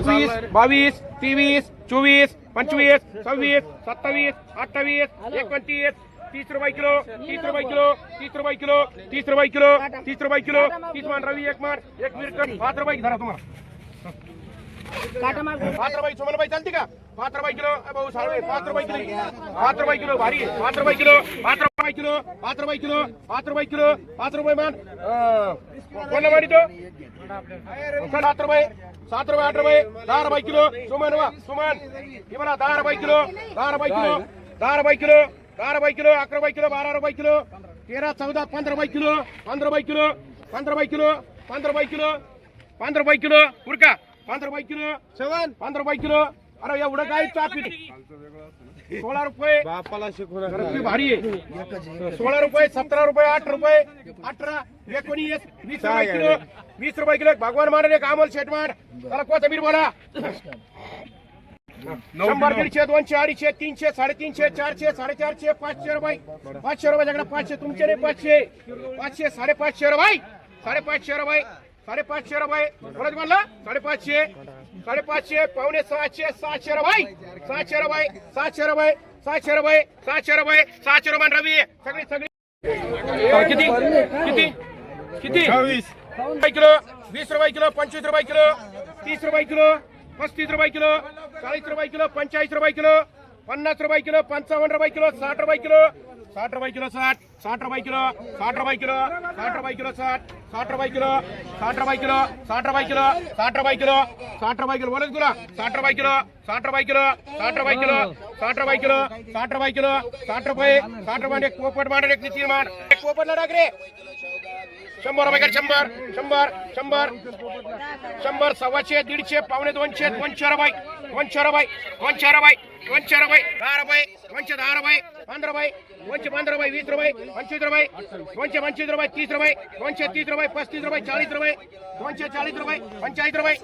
एकवीस बावीस तेवीस चोवीस पंचवीस सव्वीस सत्तावीस अठ्ठावीस एकोणतीस तीस रुपये किलो तीस रुपये किलो तीस रुपये किलो तीस रुपये किलो तीस रुपये किलो. तीस मान रवी एक मान एक मिनिट पाच रुपये धरा तुम्हाला. पाच रुपये सुमन बाई चालते का? पाच रुपये किलो. भाऊ साळवे पाच रुपये किलो. पाच रुपये किलो भारी. पाच रुपये किलो पाच रुपये किलो पाच रुपये किलो पाच रुपये किलो पाच रुपये मान. कोणला मारी तो? सात रुपये. सात रुपये आठ रुपये दहा रुपये किलो. सुमन वा सुमन. हे म्हणा दहा रुपये किलो दहा रुपये किलो दहा रुपये किलो दहा रुपये किलो अकरा रुपये किलो बारा रुपये किलो तेरा चौदा पंधरा रुपये किलो पंधरा रुपये किलो पंधरा रुपये किलो पंधरा रुपये किलो पंधरा रुपये किलो उरका पंधरा रुपये किलो सेवन पंधरा रुपये किलो. अरे एवढं काय चापी सोळा रुपये. बापाला भारी आहे. सोळा रुपये सतरा रुपये आठ रुपये अठरा एकोणीस वीस रुपये किलो वीस रुपये किलो. भगवान मारे एक अमोल शेटमार त्याला कोथंबीर बोला शंभर दीडशे दोनशे अडीचशे तीनशे साडेतीनशे चारशे साडेचारशे पाचशे रुपये. पाचशे रुपयाच्याकडे पाचशे तुमचे नाही पाचशे. पाचशे साडेपाचशे रुपये. साडेपाचशे रुपये साडेपाचशे रुपये. परत म्हणला साडेपाचशे साडेपाचशे पावणे सहाशे सहाशे रुपये. सहाशे रुपये सहाशे रुपये सहाशे रुपये सहाशे रुपये सहाशे रुपये रवी सगळी सगळी किती किती किती रुपये किलो वीस रुपये किलो पंचवीस रुपये किलो तीस रुपये किलो पस्तीस रुपये किलो चाळीस रुपये किलो पंचाळीस रुपये किलो पन्नास रुपये किलो पंचावन्न रुपये किलो साठ रुपये किलो साठ रुपये किलो साठ साठ रुपये किलो साठ रुपये किलो साठ रुपये किलो साठ साठ रुपये किलो साठ रुपये किलो साठ रुपये किलो साठ रुपये किलो साठ रुपये किलो बोलत तुला साठ रुपये किलो साठ रुपये किलो साठ रुपये किलो साठ रुपये किलो साठ रुपये किलो साठ रुपये साठ रुपये एक पोपट मांड एक निश्चित मार एक पोपट टाक रे शंभर रुपये कर शंभर शंभर शंभर शंभर सव्वाशे दीडशे पावणे दोनशे दोनशे रुपये दोनशे रुपये दोनशे रुपये दोनशे रुपये दहा रुपये दोनशे दहा रुपये पंधरा रुपये दोनशे पंधरा रुपये वीस रुपये पंचवीस रुपये दोनशे पंचवीस रुपये तीस रुपये दोनशे तीस रुपये पस्तीस रुपये चाळीस रुपये दोनशे चाळीस रुपये पंचाळीस रुपये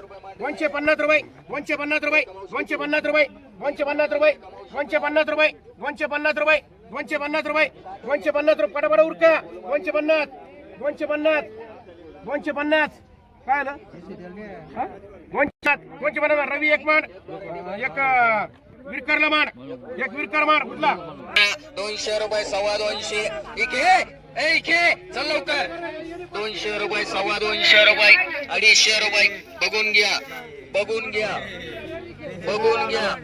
दोनशे पन्नास रुपये दोनशे पन्नास रुपये दोनशे पन्नास रुपये दोनशे पन्नास रुपये दोनशे पन्नास रुपये दोनशे पन्नास रुपये दोनशे पन्नास रुपये दोनशे पन्नास रुपये पटापट उरका दोनशे पन्नास दोनशे पन्नास दोनशे पन्नास काय आलं हा? दोनशे दोनशे पन्नास रवी एक मान एक विरकरला मार. एक विरकर मार. कुठला? दोनशे रुपये सव्वा दोनशे. इके इके. चल लवकर. दोनशे रुपये सव्वा दोनशे रुपये. अडीचशे रुपये. बघून घ्या. बघून घ्या. बघून घ्या.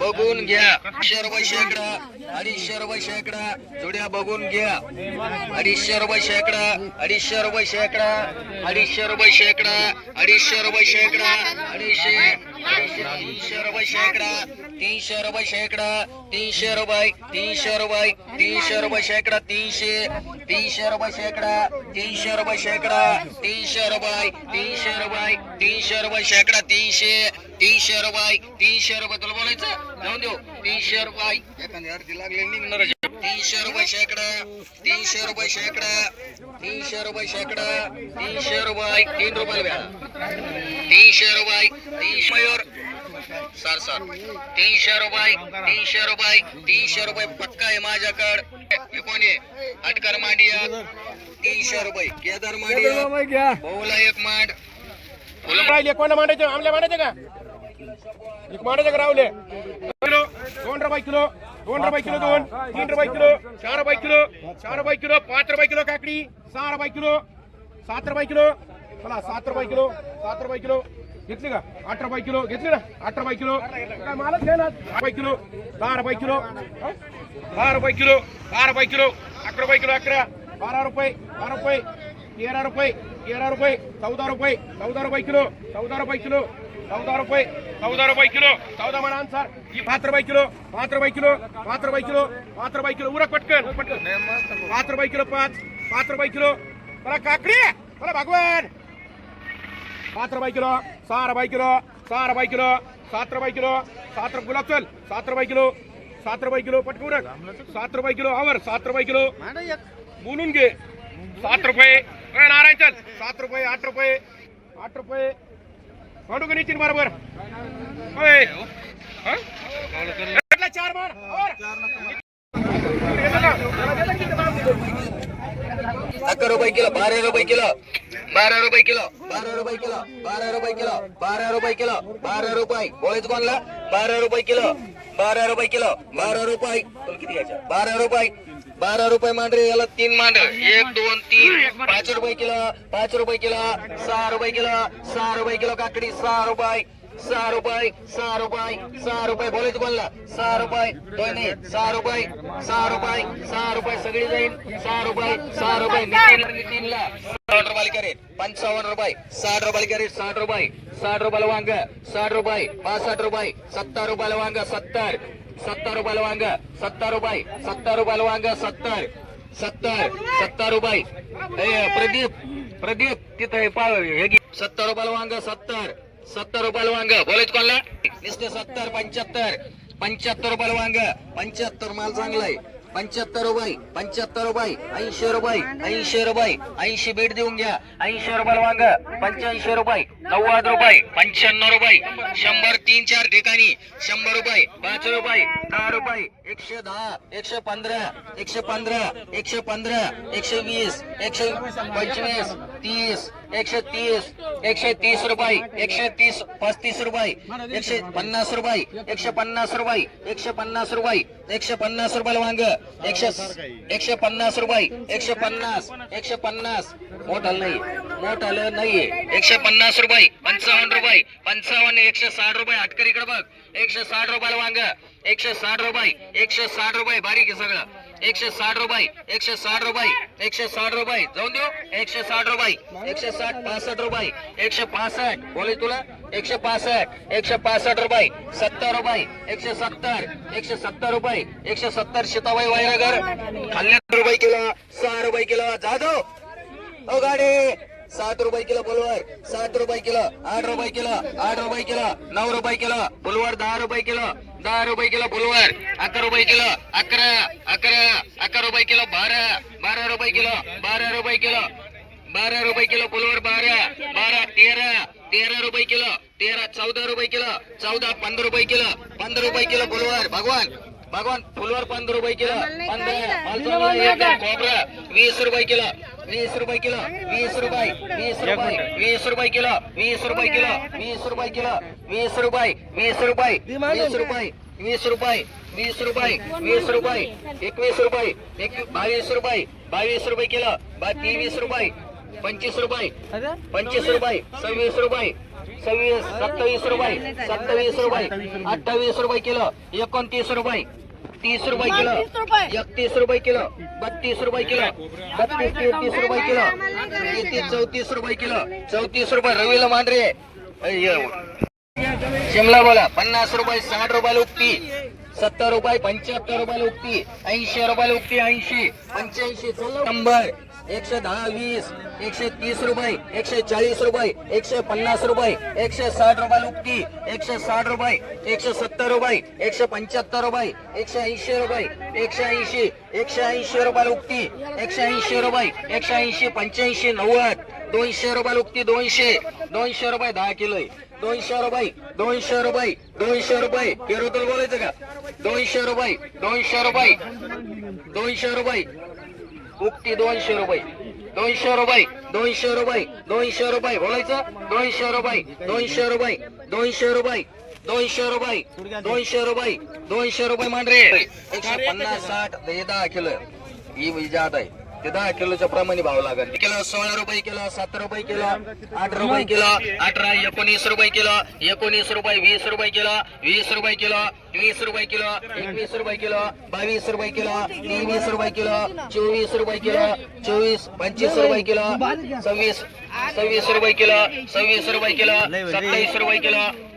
बघून घ्या. अडीचशे रुपये शेकडा. अडीचशे रुपये शेकडा. जुड्या बघून घ्या. अडीचशे रुपये शेकडा. अडीचशे रुपये शेकडा. अडीचशे रुपये शेकडा. अडीचशे रुपये शेकडा. अडीचशे. शरभाई शेकडा तीनशे रुपये शेकडा तीनशे रुपये तीनशे रुपये तीनशे रुपये शेकडा तीनशे तीनशे रुपये शेकडा तीनशे रुपये शेकडा तीनशे रुपये तीनशे रुपये तीनशे रुपये शेकडा तीनशे तीनशे रुपये तीनशे रुपये. तुला बोलायचं? जाऊन देऊ. तीनशे रुपये. एखाद्या अर्धी लागले निघणार तीनशे रुपये शेकडा तीनशे रुपये शेकडा तीनशे रुपये शेकडा तीनशे रुपये तीन रुपये तीनशे रुपये तीनशे मयूर सर सर तीनशे रुपये तीनशे रुपये तीनशे रुपये पक्का आहे माझ्याकड हे कोण आहे अटकर मांडिया तीनशे रुपये केदार मांडिया बहुला एक मांड राहिले कोणा मांडायचे आमल्या मांडायचे का एक मांडायचे का रावले किलो दोन रुपये किलो दोन रुपये किलो दोन तीन रुपये किलो चार रुपये किलो चार रुपये किलो पाच रुपये किलो काकडी सहा रुपये किलो सात रुपये किलो चला सात रुपये किलो सात रुपये किलो घेतली का आठ रुपये किलो घेतली ना आठ रुपये किलो काय मालच घे ना आठ रुपये किलो दहा रुपये किलो हं? दहा रुपये किलो दहा रुपये किलो अकरा रुपये किलो अकरा बारा रुपये बारा रुपये तेरा रुपये तेरा रुपये चौदा रुपये चौदा रुपये किलो चौदा रुपये किलो चौदा रुपये चौदा रुपये किलो चौदा म्हणा अनुसार ही पाच रुपये किलो पाच रुपये किलो पाच रुपये किलो पाच रुपये किलो उरक पटकन पटकन पाच रुपये किलो पाच पाच रुपये किलो मला काकडी मला भगवान पाच रुपये किलो सहा रुपये किलो सहा रुपये किलो सात रुपये किलो सात रुपये गुलाब चल सात रुपये किलो सात रुपये किलो पटकन सात रुपये किलो आवर सात रुपये किलो. बोलून घे. सात रुपये. नारायण चल. सात रुपये आठ रुपये आठ रुपये. म्हणू का नितीन बरोबर? चार मार. अकरा रुपये किलो बारा रुपये किलो बारा रुपये किलो बारा रुपये किलो बारा रुपये किलो बारा रुपये किलो बारा रुपये बोलायचं कोणला बारा रुपये किलो बारा रुपये किलो बारा रुपये किती बारा रुपये बारा रुपये मांडरे याला तीन मांड एक दोन तीन पाच रुपये किलो पाच रुपये किलो सहा रुपये किलो सहा रुपये किलो काकडी सहा रुपये सहा रुपये सहा रुपये सहा रुपये बोलायचं कोणला सहा रुपये दोन्ही सहा रुपये सहा रुपये सहा रुपये सगळी जाईल. सहा रुपये सहा रुपये नितीनला साठ रुपये करेल पंचावन्न रुपये. साठ रुपये करेल साठ रुपये. साठ रुपयाला वांग साठ रुपये पासष्ट रुपये. सत्तर रुपयाला वांग सत्तर. सत्तर रुपयाला वांग सत्तर रुपये. सत्तर रुपयाला वांग सत्तर. सत्तर सत्तर रुपये. ए, प्रदीप प्रदीप तिथं हे हे सत्तर रुपयाला वांग सत्तर. सत्तर रुपयाला वांग. बोलायचं कोणला? नुसते सत्तर पंच्याहत्तर. पंच्याहत्तर रुपयाला वांग. पंच्याहत्तर माल चांगला आहे. पंच्याहत्तर रुपये पंच्याहत्तर रुपये ऐंशी रुपये ऐंशी रुपये. ऐंशी बीट देऊन घ्या. ऐंशी रुपयाला वांग. पंच्याऐंशी रुपये नव्वद रुपये पंच्याण्णव रुपये. शंभर तीन चार ठिकाणी. शंभर रुपये पाच रुपये दहा रुपये. एकशे दहा एकशे पंधरा एकशे पंधरा एकशे पंधरा एकशे वीस एकशे पंचवीस तीस एकशे तीस एकशे तीस रुपये एकशे तीस पस्तीस रुपये एकशे पन्नास रुपये एकशे पन्नास रुपये एकशे पन्नास रुपये एकशे पन्नास रुपयाला वांग एकशे एकशे पन्नास रुपये एकशे पन्नास एकशे पन्नास. मोठा नाही मोठालं नाहीये. एकशे पन्नास रुपये पंचावन्न रुपये पंचावन्न एकशे साठ रुपये. हटकरीकडे बघ. एकशे साठ रुपयाला वांग एकशे साठ रुपये एकशे साठ रुपये. बारीक आहे सगळं. एकशे साठ रुपये एकशे साठ रुपये एकशे साठ रुपये. जाऊन देऊ. एकशे साठ रुपये एकशे साठ पासष्ट रुपये एकशे पासष्ट. बोले तुला? एकशे पासष्ट एकशे पासष्ट रुपये सत्तर रुपये एकशे सत्तर एकशे सत्तर रुपये एकशे सत्तर शिताबाई वायरागर. खाल्ल्यात रुपये किलो सहा रुपये किलो. जाधव ओ गाडी सात रुपये किलो बुलवर सात रुपये किलो आठ रुपये किलो आठ रुपये किलो नऊ रुपये किलो बुलवर दहा रुपये किलो दहा रुपये किलो फुलवर अकरा रुपये किलो अकरा अकरा अकरा रुपये किलो बारा बारा रुपये किलो बारा रुपये किलो बारा रुपये किलो फुलवर बारा बारा तेरा तेरा रुपये किलो तेरा चौदा रुपये किलो चौदा पंधरा रुपये किलो पंधरा रुपये किलो फुलवर भगवान. भगवान फुलवर पंधरा रुपये किलो. पंधरा खोबरा. वीस रुपये किलो. वीस रुपये किलो. वीस रुपये वीस रुपये. वीस रुपये किलो. वीस रुपये किलो. वीस रुपये किलो. वीस रुपये. वीस रुपये. वीस रुपये. वीस रुपये. वीस रुपये. वीस रुपये. एकवीस रुपये. एक बावीस रुपये. बावीस रुपये किलो. बा तेवीस रुपये. पंचवीस रुपये. पंचवीस रुपये. सव्वीस रुपये. सव्वीस सत्तावीस रुपये. सत्तावीस रुपये. अठ्ठावीस रुपये किलो. एकोणतीस रुपये. तीस रुपये किलो. एकतीस रुपये किलो. बत्तीस रुपये किलो. बत्तीस तेहतीस रुपये किलो. तेहतीस चौतीस रुपये किलो. चौतीस रुपये. रवीला मांडरे अय्यो. शिमला बोला. पन्नास रुपये साठ रुपयाला उक्ती. सत्तर रुपये पंच्याहत्तर रुपयाला उक्ती. ऐंशी रुपयाला उक्ती ऐंशी. पंच्याऐंशी शंभर एकशे दहा वीस एकशे तीस रुपये एकशे चाळीस रुपये एकशे पन्नास रुपये एकशे साठ रुपये उक्ती एकशे साठ रुपये एकशे सत्तर रुपये एकशे पंच्याहत्तर रुपये एकशे ऐंशी रुपये एकशे ऐंशी एकशे ऐंशी रुपये उक्ती एकशे ऐंशी रुपये एकशे ऐंशी पंच्याऐंशी नव्वद दोनशे रुपये उक्ती दोनशे दोनशे रुपये दहा किलो दोनशे रुपये दोनशे रुपये दोनशे रुपये पेरोतल बोलायचं का? दोनशे रुपये दोनशे रुपये दोनशे रुपये उक्ती दोनशे रुपये. दोनशे रुपये दोनशे रुपये दोनशे रुपये. बोलायचं? दोनशे रुपये दोनशे रुपये दोनशे रुपये दोनशे रुपये दोनशे रुपये दोनशे रुपये मांडरे. एकशे पन्नास साठ दहा किलो. ही जात आहे. ते दहा किलोच्या प्रमाणे भाव लागेल किलो सोळा रुपये किलो सात रुपये किलो आठ रुपये किलो अठरा एकोणीस रुपये किलो एकोणीस रुपये वीस रुपये किलो वीस रुपये किलो वीस रुपये किलो एकवीस रुपये किलो बावीस रुपये किलो तेवीस रुपये किलो चोवीस रुपये किलो चोवीस पंचवीस रुपये किलो सव्वीस सव्वीस रुपये किलो सव्वीस रुपये किलो सत्तावीस रुपये किलो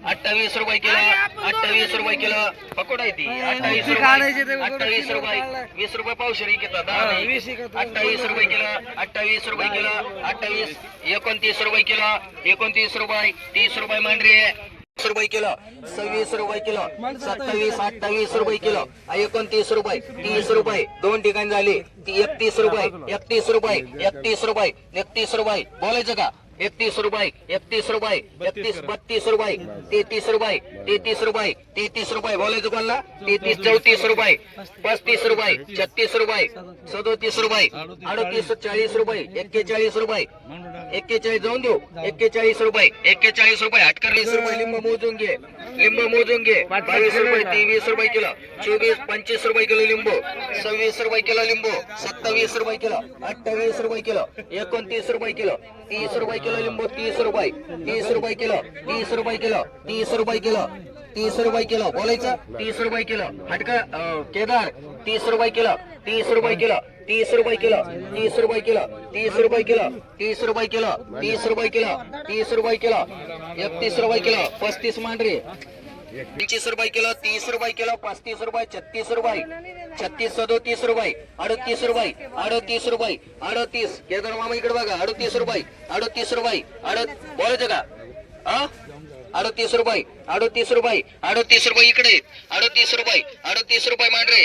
अठ्ठावीस रुपये किलो अठ्ठावीस रुपये किलो पकोड आहे ती. अठ्ठावीस रुपये अठ्ठावीस रुपये वीस रुपये पावशेरी घेतात अठ्ठावीस रुपये किलो अठ्ठावीस रुपये किलो अठ्ठावीस एकोणतीस रुपये किलो एकोणतीस रुपये तीस रुपये मांडरी तीस रुपये किलो सव्वीस रुपये किलो सत्तावीस अठ्ठावीस रुपये किलो एकोणतीस रुपये तीस रुपये दोन ठिकाणी झाले. ती एकतीस रुपये एकतीस रुपये एकतीस रुपये एकतीस रुपये. बोलायचं का? एकतीस रुपये एकतीस रुपये एकतीस बत्तीस रुपये तेहतीस रुपये तेहतीस रुपये तेहतीस रुपये बोलायचं कोणला? तेहतीस चौतीस रुपये पस्तीस रुपये छत्तीस रुपये सदोतीस रुपये अडतीस चाळीस रुपये एक्केचाळीस रुपये एक्केचाळीस जाऊन देऊ एक्केचाळीस रुपये एक्केचाळीस रुपये अठ्ठावीस रुपये लिंब मोजून घे. लिंब मोजून घे बावीस रुपये तेवीस रुपये किलो चोवीस पंचवीस रुपये किलो लिंबू सव्वीस रुपये किलो लिंबू सत्तावीस रुपये किलो अठ्ठावीस रुपये किलो एकोणतीस रुपये किलो तीस रुपये किलो लिंबू तीस रुपये तीस रुपये किलो तीस रुपये किलो तीस रुपये किलो तीस रुपये किलो बोलायचं तीस रुपये किलो हटका केदार तीस रुपये किलो तीस रुपये किलो तीस रुपये किलो तीस रुपये किलो तीस रुपये किलो तीस रुपये किलो तीस रुपये किलो तीस रुपये किलो एकतीस रुपये किलो पस्तीस मांडरे पंचवीस रुपये किलो तीस रुपये किलो पस्तीस रुपये छत्तीस रुपये. छत्तीस सदोतीस रुपये अडतीस रुपये अडतीस रुपये अडतीस. केदार मामा इकडे बघा अडतीस रुपये अडतीस रुपये अडत बोलायचं का अडतीस रुपये अडतीस रुपये अडतीस रुपये इकडे. अडतीस रुपये अडतीस रुपये मांडरे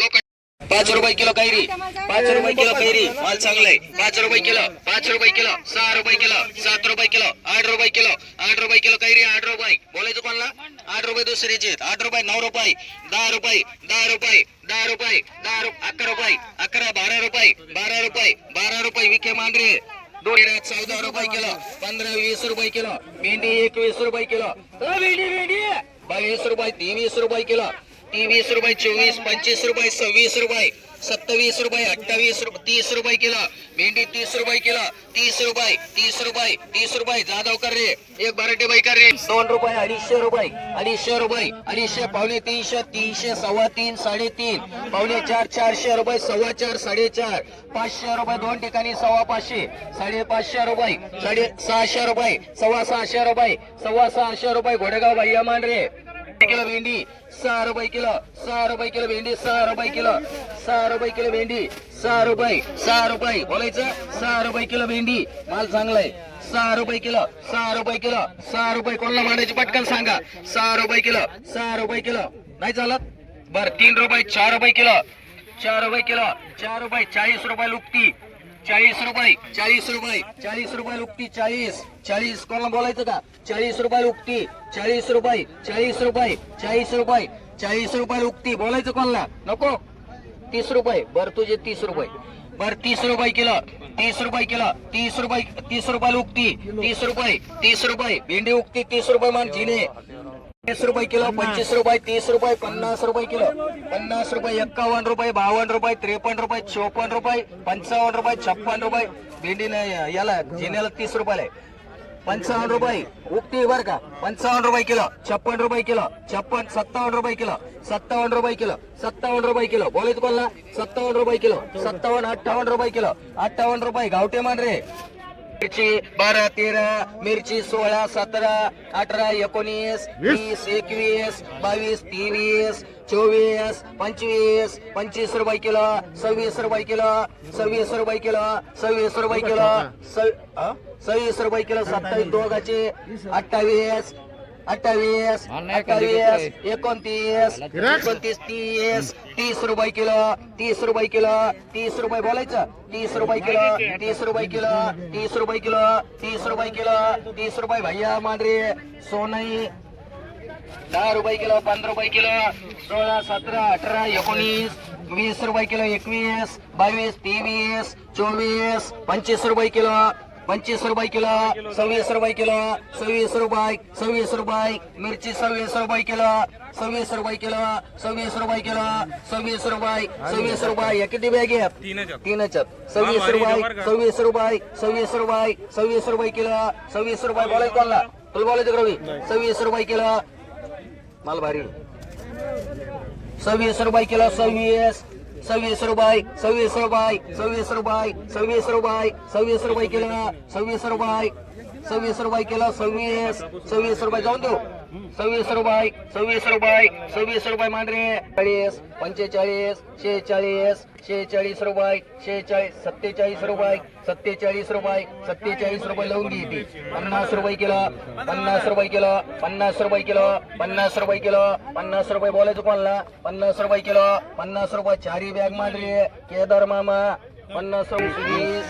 लोक पाच रुपये किलो कैरी. पाच रुपये किलो कैरी. माल चांगलाय. पाच रुपये किलो. पाच रुपये किलो. सहा रुपये किलो. सात रुपये किलो. आठ रुपये किलो. आठ रुपये किलो कैरी आठ रुपये. बोलायचं कोणला? आठ रुपये दुसरीचे आठ रुपये नऊ रुपये. दहा रुपये दहा रुपये दहा रुपये दहा रुपये अकरा रुपये अकरा बारा रुपये बारा रुपये बारा रुपये विखे मांडरे दोन चौदा रुपये किलो. पंधरा वीस रुपये किलो. भेंडी एकवीस रुपये किलो. भेंडी भेंडी बावीस रुपये तेवीस रुपये किलो. तेवीस रुपये चोवीस पंचवीस रुपये सव्वीस रुपये सत्तावीस रुपये अठ्ठावीस रुपये तीस रुपये किलो. भेंडी तीस रुपये किलो. तीस रुपये तीस रुपये तीस रुपये. जाधव कर रे. एक बराटे बाई कर रे. दोन रुपये अडीचशे रुपये अडीचशे रुपये अडीचशे पावणे तीनशे तीनशे सव्वा तीन साडेतीन. पावणे चार चारशे रुपये सव्वा चार साडेचार. पाचशे रुपये दोन ठिकाणी सव्वा पाचशे. साडेपाचशे रुपये साडे सहाशे रुपये सव्वा सहाशे रुपये सव्वा सहाशे रुपये. घोडेगाव भैया मान रे. किलो भेंडी. सहा रुपये किलो सहा रुपये किलो भेंडी सहा रुपये किलो सहा रुपये किलो भेंडी सहा रुपये सहा रुपये. बोलायचं? सहा रुपये किलो भेंडी. माल चांगलाय. सहा रुपये किलो सहा रुपये किलो सहा रुपये. कोणाला मांडायची पटकन सांगा. सहा रुपये किलो सहा रुपये किलो. नाही चालत? बर तीन रुपये चार रुपये किलो. चार रुपये किलो चार रुपये चाळीस रुपये लुकती चाळीस रुपये चाळीस रुपये चाळीस रुपये उक्ती चाळीस चाळीस. कोणाला बोलायचं का? चाळीस रुपये उक्ती चाळीस रुपये चाळीस रुपये चाळीस रुपये चाळीस रुपये उक्ती. बोलायचं कोणाला? नको. तीस रुपये. बर तुझे तीस रुपये. बर तीस रुपये किलो तीस रुपये किलो तीस रुपये तीस रुपये उक्ती तीस रुपये तीस रुपये. भेंडी उक्ती तीस रुपये मान जिने तीस रुपये किलो पंचवीस रुपये तीस रुपये पन्नास रुपये किलो पन्नास रुपये एक्कावन्न रुपये बावन्न रुपये त्रेपन्न रुपये चोपन्न रुपये पंचावन्न रुपये छप्पन्न रुपये भेंडी नाही याला जिन्याला तीस रुपयाला आहे पंचावन्न रुपये उगती बर का पंचावन्न रुपये किलो छप्पन रुपये किलो छप्पन सत्तावन्न रुपये किलो सत्तावन्न रुपये किलो सत्तावन्न रुपये किलो बोलायचं कोणला सत्तावन्न रुपये किलो सत्तावन्न अठ्ठावन्न रुपये किलो अठ्ठावन्न रुपये गावठे मान रे मिरची बारा तेरा मिरची सोळा सतरा अठरा एकोणीस वीस एकवीस बावीस तेवीस चोवीस पंचवीस पंचवीस रुपये किलो सव्वीस रुपये किलो सव्वीस रुपये किलो सव्वीस रुपये किलो? सव्वीस रुपये किलो सत्तावीस दोघाचे अठ्ठावीस अठ्ठावीस अठ्ठावीस एकोणतीस एकोणतीस तीस तीस रुपये किलो तीस रुपये किलो तीस रुपये बोलायचं तीस रुपये किलो तीस रुपये किलो तीस रुपये किलो तीस रुपये किलो तीस रुपये भैया मांडरे सोनई दहा रुपये किलो पंधरा रुपये किलो सोळा सतरा अठरा एकोणीस वीस रुपये किलो एकवीस बावीस तेवीस चोवीस पंचवीस रुपये किलो पंचवीस रुपये किलो सव्वीस रुपये किलो सव्वीस रुपये सव्वीस रुपये मिरची सव्वीस रुपये किलो सव्वीस रुपये किलो सव्वीस रुपये किलो सव्वीस रुपये सव्वीस रुपये. किती बॅग आहेत? तीनच सव्वीस रुपये सव्वीस रुपये सव्वीस रुपये सव्वीस रुपये किलो सव्वीस रुपये. बोलायचं कोणला? तुला बोलायचं रवी? सव्वीस रुपये किलो. माल भारी. सव्वीस रुपये किलो सव्वीस सव्वीस रुपये सव्वीस रुपये सव्वीस रुपये सव्वीस रुपये सव्वीस रुपये किलो सव्वीस रुपये सव्वीस रुपये किलो सव्वीस सव्वीस रुपये जाऊन देऊ. सव्वीस रुपये सव्वीस रुपये सव्वीस रुपये मांडरे चाळीस पंचेचाळीस शेहेचाळीस शेहेचाळीस रुपये शेहेचाळीस सत्तेचाळीस रुपये सत्तेचाळीस रुपये सत्तेचाळीस रुपये लावून घे पन्नास रुपये किलो पन्नास रुपये किलो पन्नास रुपये किलो पन्नास रुपये किलो पन्नास रुपये बोलायचं कोणाला? पन्नास रुपये किलो पन्नास रुपये चारी बॅग मांडरे केदार मामा पन्नास एकवीस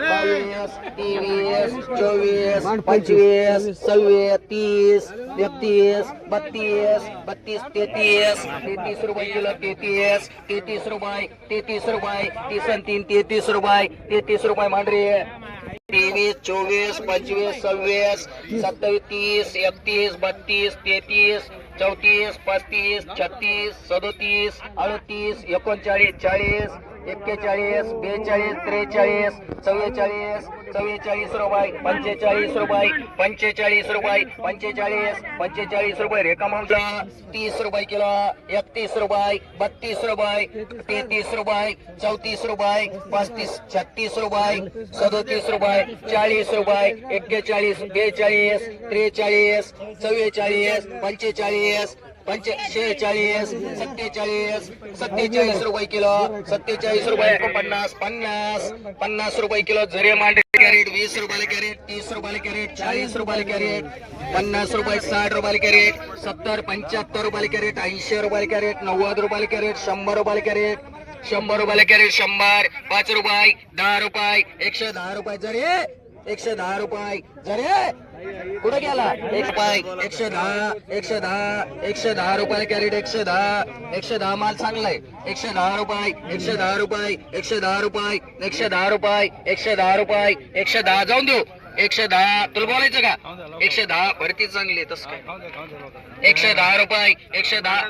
बावीस तेवीस चोवीस पंचवीस. सव्वीस तीस एकतीस बत्तीस बत्तीस तेतीस तेतीस रुपये किलो तेतीस तेतीस रुपये तेतीस रुपये तीस आणि तीन तेतीस रुपये तेतीस रुपये मांडरे. तेवीस चोवीस पंचवीस सव्वीस सत्तावीस तीस एकतीस बत्तीस तेहतीस चौतीस पस्तीस छत्तीस सदोतीस अडतीस एकोणचाळीस चाळीस एक्केचाळीस बेचाळीस त्रेचाळीस चव्वेचाळीस चव्वेचाळीस रुपये पंचेचाळीस रुपये पंचेचाळीस रुपये पंचेचाळीस पंचेचाळीस रुपये. रेखामांचा तीस रुपये किलो एकतीस रुपये बत्तीस रुपये तेहतीस रुपये चौतीस रुपये पस्तीस छत्तीस रुपये सदोतीस रुपये चाळीस रुपये एक्केचाळीस बेचाळीस त्रेचाळीस चव्वेचाळीस पंचेचाळीस पंचे शेहेचाळीस सत्तेचाळीस सत्तेचाळीस रुपये किलो सत्तेचाळीस रुपये पन्नास पन्नास पन्नास रुपये किलो जरे मांडे कॅरेट वीस रुपयाला कॅरेट तीस रुपयाला कॅरेट चाळीस रुपयाला कॅरेट पन्नास रुपये साठ रुपयाला कॅरेट सत्तर पंच्याहत्तर रुपयाला कॅरेट ऐंशी रुपयाला कॅरेट नव्वद रुपयाला कॅरेट शंभर रुपयाला कॅरेट शंभर रुपयाला कॅरेट शंभर पाच रुपये दहा रुपये एकशे दहा रुपये जरे एकशे दहा रुपये जरे कुठे गेला? एक पाय एकशे दहा एकशे दहा एकशे दहा रुपये कॅरेट एकशे दहा एकशे दहा माल चांगलाय. एकशे दहा रुपये एकशे दहा रुपये एकशे दहा रुपये एकशे दहा रुपये एकशे दहा रुपये एकशे दहा जाऊन देऊ. एकशे दहा. तुला बोलायचं का? एकशे दहा. भरती चांगली तसं काय? एकशे दहा रुपये एकशे दहा.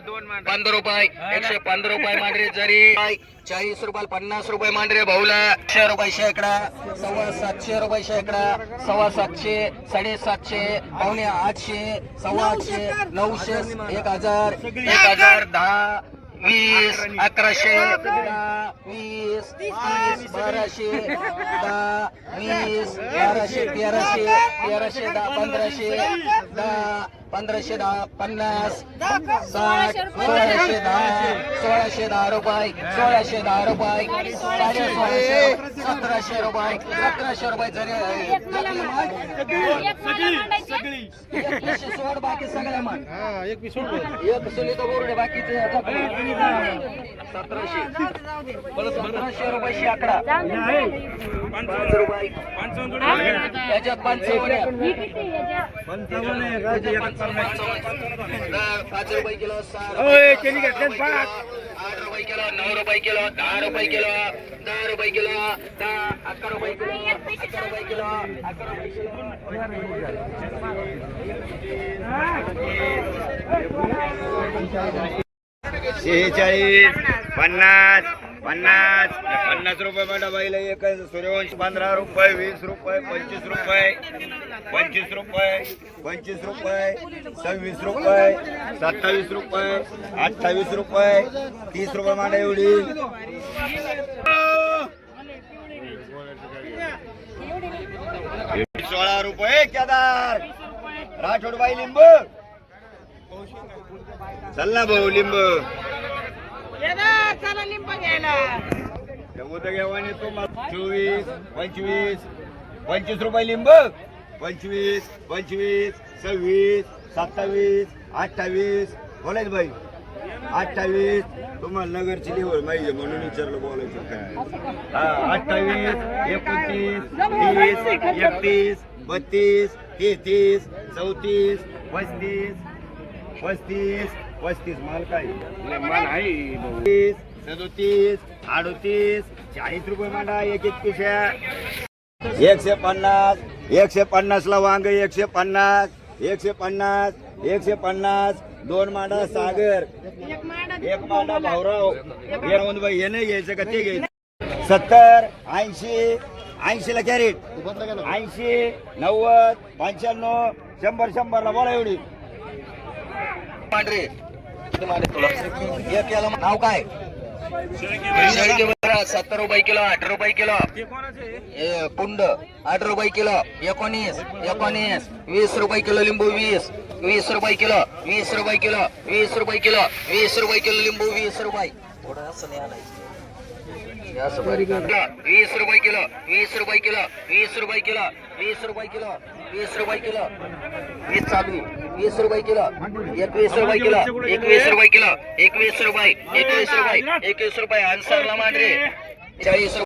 पंधरा रुपये एकशे पंधरा रुपये मांडरे जरी. चाळीस रुपये पन्नास रुपये मांडरे भाऊला. शे रुपये शेकडा सव्वा सातशे रुपये शेकडा सव्वा सातशे साडेसातशे पावणे आठशे सव्वा आठशे नऊशे एक हजार एक हजार दहा. वीस अकराशे दहा वीस तीस बाराशे दहा वीस बाराशे तेराशे तेराशे दहा पंधराशे दहा पंधराशे दहा पन्नास. साठ सोळाशे दहा सोळाशे दहा रुपये सोळाशे दहा रुपये. साडे सोळाशे सतराशे रुपये सतराशे रुपये जरी सोड बाकी सगळ्या मान एक सुनीता बोर्डे बाकीचे सतराशे. सतराशे रुपये शेकडा पाच रुपये. त्याच्यात पंचावन्न पंचावन्न. पाच रुपये किलो सहा रुपये आठ रुपये किलो नऊ रुपये किलो दहा रुपये किलो दहा रुपये किलो दहा अकरा रुपये किलो अकरा रुपये किलो अकरा रुपये किलो शेहेचाळीस पन्नास पन्नास. पन्नास रुपये मॅडम बाईला एक सूर्यवंश पंधरा रुपये वीस रुपये पंचवीस रुपये. पंचवीस रुपये पंचवीस रुपये सव्वीस रुपये सत्तावीस रुपये अठ्ठावीस रुपये तीस रुपये मांडा एवढी. सोळा रुपये केदार. राठोडबाई लिंब. चल ना भाऊ लिंब. चला लिंब घ्यायला. उद्या तुम्हाला चोवीस पंचवीस पंचवीस रुपये लिंब. पंचवीस पंचवीस सव्वीस सत्तावीस अठ्ठावीस. बोलायच बाई अठ्ठावीस. तुम्हाला नगरची निवड माहिती म्हणून विचारलं बोलायचं काय. अठ्ठावीस एकोणतीस तीस एकतीस बत्तीस तेहतीस चौतीस पस्तीस पस्तीस पस्तीस माल काय? माल आहे. तीस सदोतीस अडोतीस चाळीस रुपये मांडा एक एक पिशा एकशे पन्नास एकशे पन्नास ला वांग एकशे पन्नास एकशे पन्नास एकशे पन्नास दोन मांडा सागर. एक मांडा भाऊराव. हे नाही घ्यायचं का? ते घ्यायचं. सत्तर ऐंशी ऐंशी ला कॅरेट. ऐंशी नव्वद पंच्याण्णव शंभर शंभर ला बोला एवढी. पांढरे तुला नाव काय शेळके सत्तर रुपये किलो आठ रुपये किलो कुंड पुंड आठ रुपये किलो एकोणीस एकोणीस वीस रुपये किलो लिंबू वीस वीस रुपये किलो वीस रुपये किलो वीस रुपये किलो वीस रुपये किलो लिंबू वीस रुपये वीस रुपये किलो वीस रुपये किलो वीस रुपये किलो वीस रुपये किलो वीस रुपये किलो वीस चालू वीस रुपये किलो. एकवीस रुपये किलो. एकवीस रुपये किलो. एकवीस रुपये. एकवीस रुपये. एकवीस रुपये. आन्सरला मांडरे चाळीस रुपये.